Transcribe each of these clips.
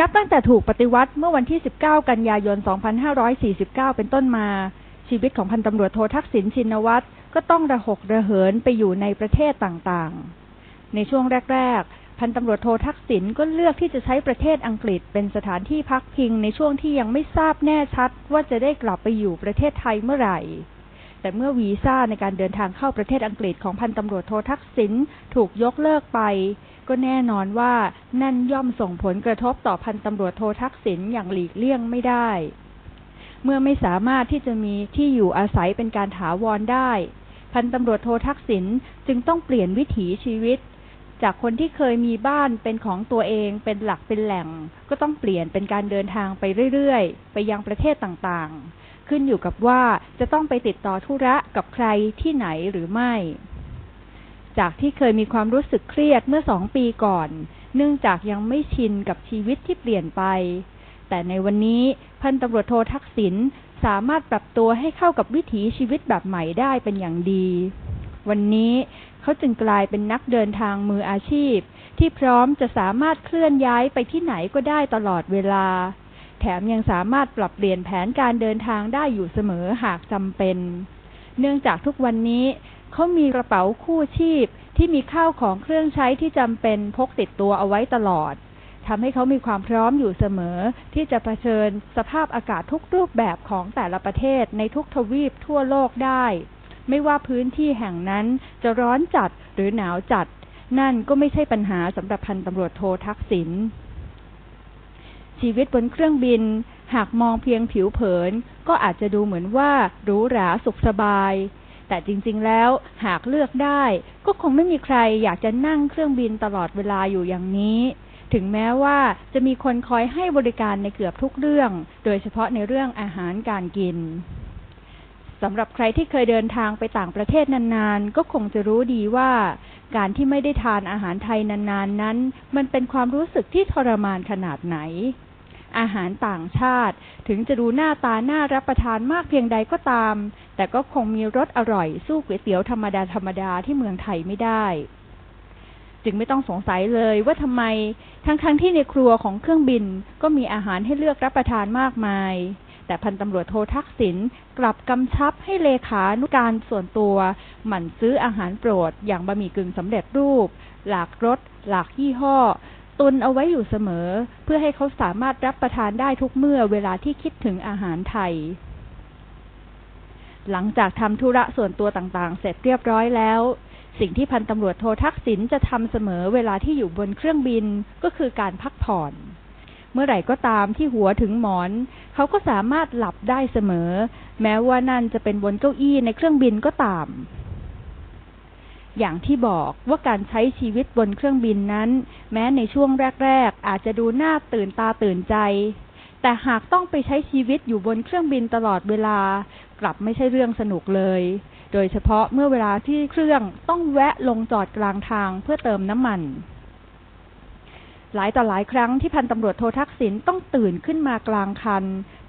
นับตั้งแต่ถูกปฏิวัติเมื่อวันที่ 19 กันยายน 2549 เป็นต้นมา ชีวิตของพันตำรวจโททักษิณชินวัตรก็ต้องระหกระเหินไปอยู่ในประเทศต่างๆ ในช่วงแรก ๆ พันตำรวจโททักษิณก็เลือกที่จะใช้ประเทศอังกฤษเป็นสถานที่พักพิงในช่วงที่ยังไม่ทราบแน่ชัด ว่าจะได้กลับไปอยู่ประเทศไทยเมื่อไหร่ แต่เมื่อวีซ่าในการเดินทางเข้าประเทศอังกฤษของพันตำรวจโททักษิณถูกยกเลิกไป ก็แน่นอนว่านั่นย่อมส่งผลกระทบต่อพันตำรวจโททักษิณอย่างหลีกเลี่ยงไม่ได้ เมื่อไม่สามารถที่จะมีที่อยู่อาศัยเป็นการถาวรได้ พันตำรวจโททักษิณจึงต้องเปลี่ยนวิถีชีวิต จากคนที่เคยมีบ้านเป็นของตัวเองเป็นหลักเป็นแหล่ง ก็ต้องเปลี่ยนเป็นการเดินทางไปเรื่อยๆ ไปยังประเทศต่างๆ ขึ้นอยู่กับว่าจะต้องไปติดต่อธุระกับใครที่ไหนหรือไม่ จากที่เคยมีความรู้สึกเครียดเมื่อสองปีก่อน เนื่องจากยังไม่ชินกับชีวิตที่เปลี่ยนไป แต่ในวันนี้พันตำรวจโททักษิณสามารถปรับตัวให้เข้ากับวิถีชีวิตแบบใหม่ได้เป็นอย่างดี วันนี้เขาจึงกลายเป็นนักเดินทางมืออาชีพ ที่พร้อมจะสามารถเคลื่อนย้ายไปที่ไหนก็ได้ตลอดเวลา แถมยังสามารถปรับเปลี่ยนแผนการเดินทางได้อยู่เสมอหากจำเป็น เนื่องจากทุกวันนี้ เขามีกระเป๋าคู่ชีพที่มีข้าวของเครื่องใช้ที่จำเป็นพกติดตัวเอาไว้ตลอดทำให้เขามีความพร้อมอยู่เสมอ ที่จะะเผชิญสภาพอากาศทุกรูปแบบของแต่ละประเทศในทุกทวีปทั่วโลกได้ ไม่ว่าพื้นที่แห่งนั้นจะร้อนจัดหรือหนาวจัด นั่นก็ไม่ใช่ปัญหาสำหรับพันตำรวจโททักษิณชีวิตบนเครื่องบิน หากมองเพียงผิวเผิน ก็อาจจะดูเหมือนว่าหรูหราสุขสบาย แต่จริงๆแล้วหากเลือกได้ ก็คงไม่มีใครอยากจะนั่งเครื่องบินตลอดเวลาอยู่อย่างนี้ ถึงแม้ว่าจะมีคนคอยให้บริการในเกือบทุกเรื่อง โดยเฉพาะในเรื่องอาหารการกินสำหรับใครที่เคยเดินทางไปต่างประเทศนานๆ ก็คงจะรู้ดีว่า การที่ไม่ได้ทานอาหารไทยนานๆนั้น มันเป็นความรู้สึกที่ทรมานขนาดไหน อาหารต่างชาติ ถึงจะดูหน้าตาน่ารับประทานมากเพียงใดก็ตาม แต่ก็คงมีรสอร่อยสู้ก๋วยเตี๋ยวธรรมดาธรรมดาที่เมืองไทยไม่ได้ จึงไม่ต้องสงสัยเลยว่าทำไมทั้งๆทที่ในครัวของเครื่องบินก็มีอาหารให้เลือกรับประทานมากมายแต่พันตำรวจโททักษิณกลับกำชับให้เลขานุการส่วนตัว หมั่นซื้ออาหารโปรดอย่างบะหมี่กึ่งสำเร็จรูป หลากรสหลากยี่ห้อ ตุนเอาไว้อยู่เสมอ เพื่อให้เขาสามารถรับประทานได้ทุกเมื่อเวลาที่คิดถึงอาหารไทย หลังจากทำธุระส่วนตัวต่างๆ เสร็จเรียบร้อยแล้ว สิ่งที่พันตำรวจโททักษิณจะทำเสมอเวลาที่อยู่บนเครื่องบินก็คือการพักผ่อนเมื่อไหร่ก็ตามที่หัวถึงหมอน เขาก็สามารถหลับได้เสมอ แม้ว่านั่นจะเป็นบนเก้าอี้ในเครื่องบินก็ตาม อย่างที่บอกว่าการใช้ชีวิตบนเครื่องบินนั้น แม้ในช่วงแรก ๆ อาจจะดูน่าตื่นตาตื่นใจ แต่หากต้องไปใช้ชีวิตอยู่บนเครื่องบินตลอดเวลา กลับไม่ใช่เรื่องสนุกเลย โดยเฉพาะเมื่อเวลาที่เครื่องต้องแวะลงจอดกลางทางเพื่อเติมน้ำมัน หลายต่อหลายครั้งที่พันตำรวจโททักษิณต้องตื่นขึ้นมากลางคัน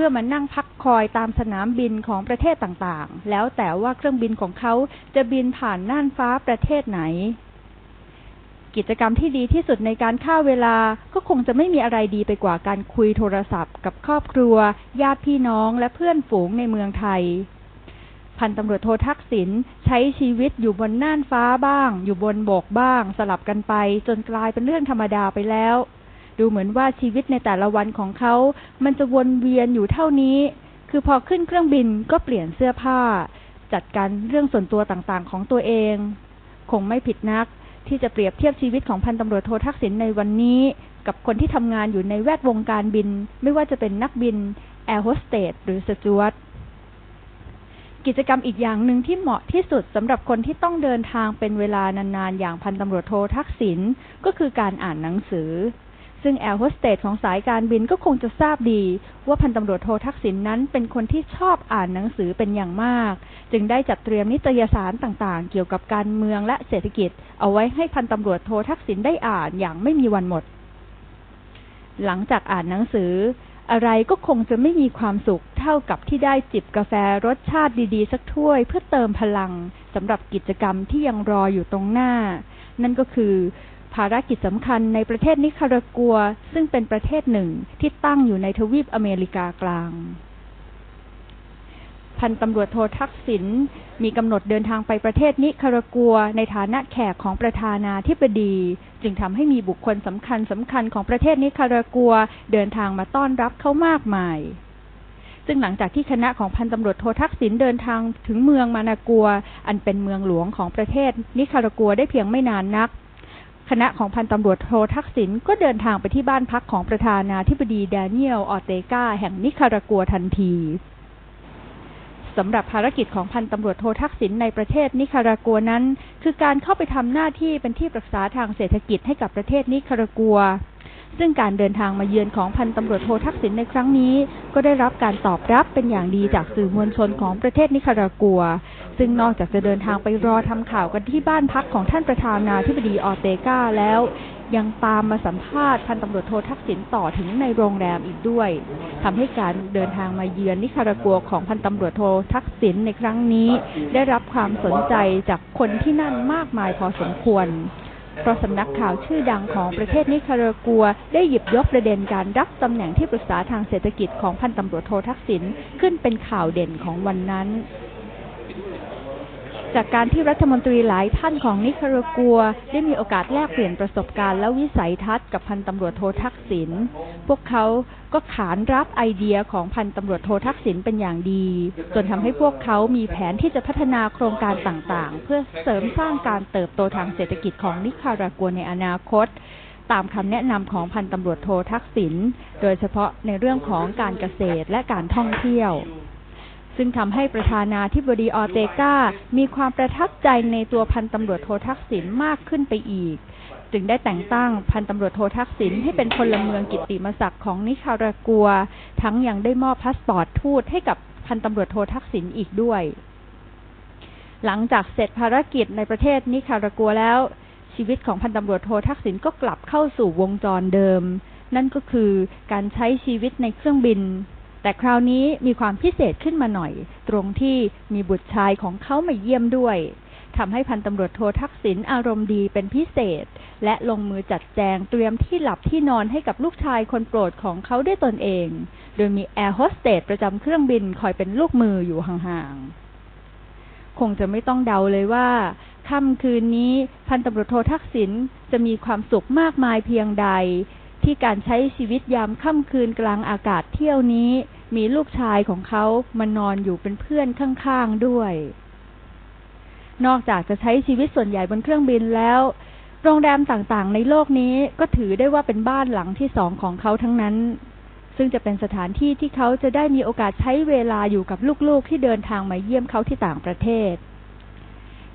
พื่อมานั่งพักคอยตามสนามบินของประเทศต่างๆ แล้วแต่ว่าเครื่องบินของเขาจะบินผ่านน่านฟ้าประเทศไหน กิจกรรมที่ดีที่สุดในการฆ่าเวลาก็คงจะไม่มีอะไรดีไปกว่าการคุยโทรศัพท์ กับครอบครัว ญาติพี่น้องและเพื่อนฝูงในเมืองไทยพันตำรวจโททักษิณใช้ชีวิตอยู่บนน่านฟ้าบ้าง อยู่บนบกบ้าง สลับกันไปจนกลายเป็นเรื่องธรรมดาไปแล้ว ดูเหมือนว่าชีวิตในแต่ละวันของเขา มันจะวนเวียนอยู่เท่านี้ คือพอขึ้นเครื่องบินก็เปลี่ยนเสื้อผ้า จัดการเรื่องส่วนตัวต่างๆ ของตัวเอง คงไม่ผิดนักที่จะเปรียบเทียบชีวิตของพันตำรวจโททักษิณในวันนี้ กับคนที่ทำงานอยู่ในแวดวงการบิน ไม่ว่าจะเป็นนักบิน แอร์โฮสเตสหรือสจวตกิจกรรมอีกอย่างหนึ่งที่เหมาะที่สุดสำหรับคนที่ต้องเดินทางเป็นเวลานานๆ อย่างพันตำรวจโททักษิณก็คือการอ่านหนังสือ ซึ่งแอร์โฮสเตสของสายการบินก็คงจะทราบดี ว่าพันตำรวจโททักษิณนนั้นเป็นคนที่ชอบอ่านหนังสือเป็นอย่างมาก จึงได้จัดเตรียมนิตยสารต่างๆ เกี่ยวกับการเมืองและเศรษฐกิจ เอาไว้ให้พันตำรวจโททักษิณได้อ่านอย่างไม่มีวันหมด หลังจากอ่านหนังสือ อะไรก็คงจะไม่มีความสุขเท่ากับที่ได้จิบกาแฟรสชาติดีๆ สักถ้วย เพื่อเติมพลังสำหรับกิจกรรมที่ยังรออยู่ตรงหน้า นั่นก็คือ ภารกิจสำคัญในประเทศนิคารากัว ซึ่งเป็นประเทศหนึ่งที่ตั้งอยู่ในทวีปอเมริกากลาง พันตำรวจโททักษิณมีกำหนดเดินทางไปประเทศนิคารากัว ในฐานะแขกของประธานาธิบดี จึงทำให้มีบุคคลสำคัญสำคัญของประเทศนิคารากัว เดินทางมาต้อนรับเขามากมายซึ่งหลังจากที่คณะของพันตำรวจโททักษิณเดินทางถึงเมืองมานากัว อันเป็นเมืองหลวงของประเทศนิคารากัวได้เพียงไม่นานนัก คณะของพันตำรวจโททักษิณก็เดินทางไปที่บ้านพักของประธานาธิบดีแดเนียลออเตกาแห่งนิคารากัวทันทีสำหรับภารกิจของพันตำรวจโททักษิณในประเทศนิคารากัวนั้น คือการเข้าไปทำหน้าที่เป็นที่ปรึกษาทางเศรษฐกิจให้กับประเทศนิคารากัว ซึ่งการเดินทางมาเยือนของพันตำรวจโททักษิณในครั้งนี้ ก็ได้รับการตอบรับเป็นอย่างดีจากสื่อมวลชนของประเทศนิคารากัว ซึ่งนอกจากจะเดินทางไปรอทำข่าวกันที่บ้านพักของท่านประธานาธิบดีออเตกาแล้ว ยังตามมาสัมภาษณ์พันตำรวจโททักษิณต่อถึงในโรงแรมอีกด้วยทำให้การเดินทางมาเยือนนิคารากัวของพันตำรวจโททักษิณในครั้งนี้ ได้รับความสนใจจากคนที่นั่นมากมายพอสมควร เพราะสำนักข่าวชื่อดังของประเทศนิคารากัว ได้หยิบยกประเด็นการรับตำแหน่งที่ปรึกษาทางเศรษฐกิจของพันตำรวจโททักษิณขึ้นเป็นข่าวเด่นของวันนั้น จากการที่รัฐมนตรีหลายท่านของนิคารากัว ได้มีโอกาสแลกเปลี่ยนประสบการณ์และวิสัยทัศน์กับพันตำรวจโททักษิณ พวกเขาก็ขานรับไอเดียของพันตำรวจโททักษิณเป็นอย่างดี จนทำให้พวกเขามีแผนที่จะพัฒนาโครงการต่างๆ เพื่อเสริมสร้างการเติบโตทางเศรษฐกิจของนิคารากัวในอนาคต ตามคำแนะนำของพันตำรวจโททักษิณ โดยเฉพาะในเรื่องของการเกษตรและการท่องเที่ยว ซึ่งทำให้ประธานาธิบดีออเตกามีความประทับใจในตัวพันตำรวจโททักษิณมากขึ้นไปอีก จึงได้แต่งตั้งพันตำรวจโททักษิณให้เป็นพลเมืองกิตติมศักดิ์ของนิคารากัว ทั้งยังได้มอบพาสปอร์ตทูตให้กับพันตำรวจโททักษิณอีกด้วย หลังจากเสร็จภารกิจในประเทศนิคารากัวแล้ว ชีวิตของพันตำรวจโททักษิณก็กลับเข้าสู่วงจรเดิม นั่นก็คือการใช้ชีวิตในเครื่องบิน แต่คราวนี้มีความพิเศษขึ้นมาหน่อย ตรงที่มีบุตรชายของเขามาเยี่ยมด้วยทำให้พันตำรวจโททักษิณอารมณ์ดีเป็นพิเศษ และลงมือจัดแจงเตรียมที่หลับที่นอนให้กับลูกชายคนโปรดของเขาด้วยตนเอง โดยมีแอร์โฮสเตสประจำเครื่องบินคอยเป็นลูกมืออยู่ห่างๆ คงจะไม่ต้องเดาเลยว่าค่ำคืนนี้พันตำรวจโททักษิณจะมีความสุขมากมายเพียงใด ที่การใช้ชีวิตยามค่ำคืนกลางอากาศเที่ยวนี้ มีลูกชายของเขามานอนอยู่เป็นเพื่อนข้างๆด้วย นอกจากจะใช้ชีวิตส่วนใหญ่บนเครื่องบินแล้ว โรงแรมต่างๆ ในโลกนี้ก็ถือได้ว่าเป็นบ้านหลังที่สองของเขาทั้งนั้น ซึ่งจะเป็นสถานที่ที่เขาจะได้มีโอกาสใช้เวลาอยู่กับลูกๆ ที่เดินทางมาเยี่ยมเขาที่ต่างประเทศ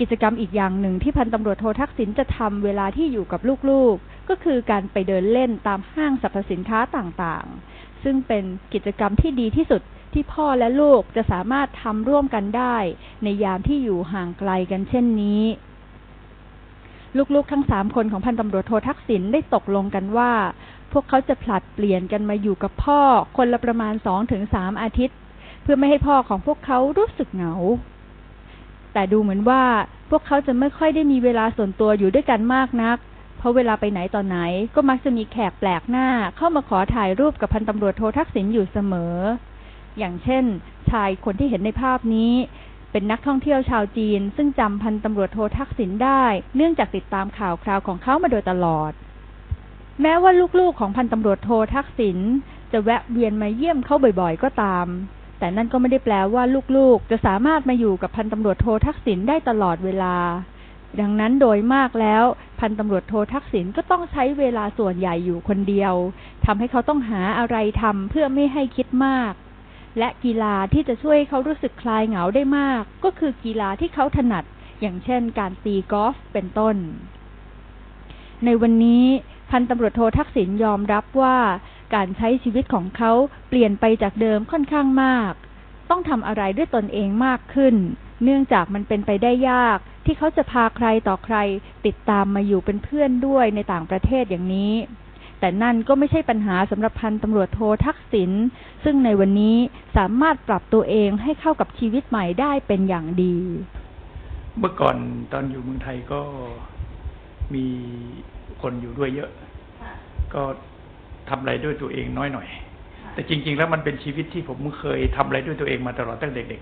กิจกรรมอีกอย่างหนึ่งที่พันตำรวจโททักษิณจะทำเวลาที่อยู่กับลูกๆ ก็คือการไปเดินเล่นตามห้างสรรพสินค้าต่างๆ ซึ่งเป็นกิจกรรมที่ดีที่สุดที่พ่อและลูกจะสามารถทำร่วมกันได้ ในยามที่อยู่ห่างไกลกันเช่นนี้ ลูกๆ ทั้งสามคนของพันตำรวจโททักษิณได้ตกลงกันว่า พวกเขาจะผลัดเปลี่ยนกันมาอยู่กับพ่อคนละประมาณสองถึงสามอาทิตย์ เพื่อไม่ให้พ่อของพวกเขารู้สึกเหงา แต่ดูเหมือนว่าพวกเขาจะไม่ค่อยได้มีเวลาส่วนตัวอยู่ด้วยกันมากนัก เพราะเวลาไปไหนต่อไหนก็มักจะมีแขกแปลกหน้าเข้ามาขอถ่ายรูปกับพันตำรวจโททักษิณอยู่เสมอ อย่างเช่น ชายคนที่เห็นในภาพนี้ เป็นนักท่องเที่ยวชาวจีน ซึ่งจำพันตำรวจโททักษิณได้ เนื่องจากติดตามข่าวคราวของเขามาโดยตลอด แม้ว่าลูกๆของพันตำรวจโททักษิณจะแวะเวียนมาเยี่ยมเขาบ่อยๆ ก็ตาม แต่นั่นก็ไม่ได้แปลว่าลูกๆ จะสามารถมาอยู่กับพันตำรวจโททักษิณได้ตลอดเวลา ดังนั้นโดยมากแล้ว พันตำรวจโททักษิณก็ต้องใช้เวลาส่วนใหญ่อยู่คนเดียวทำให้เขาต้องหาอะไรทำเพื่อไม่ให้คิดมาก และกีฬาที่จะช่วยเขารู้สึกคลายเหงาได้มาก ก็คือกีฬาที่เขาถนัด อย่างเช่น การตีกอล์ฟเป็นต้น ในวันนี้พันตำรวจโททักษิณยอมรับว่าการใช้ชีวิตของเขาเปลี่ยนไปจากเดิมค่อนข้างมาก ต้องทำอะไรด้วยตนเองมากขึ้น เนื่องจากมันเป็นไปได้ยาก ที่เขาจะพาใครต่อใคร ติดตามมาอยู่เป็นเพื่อนด้วยในต่างประเทศอย่างนี้ แต่นั่นก็ไม่ใช่ปัญหาสำหรับพันตำรวจโททักษิณซึ่งในวันนี้สามารถปรับตัวเองให้เข้ากับชีวิตใหม่ได้เป็นอย่างดี เมื่อก่อนตอนอยู่เมืองไทยก็มีคนอยู่ด้วยเยอะ ก็ทำอะไรด้วยตัวเองน้อยหน่อย แต่จริง ๆ แล้วมันเป็นชีวิตที่ผมเคยทำอะไรด้วยตัวเองมาตลอดตั้งแต่เด็ก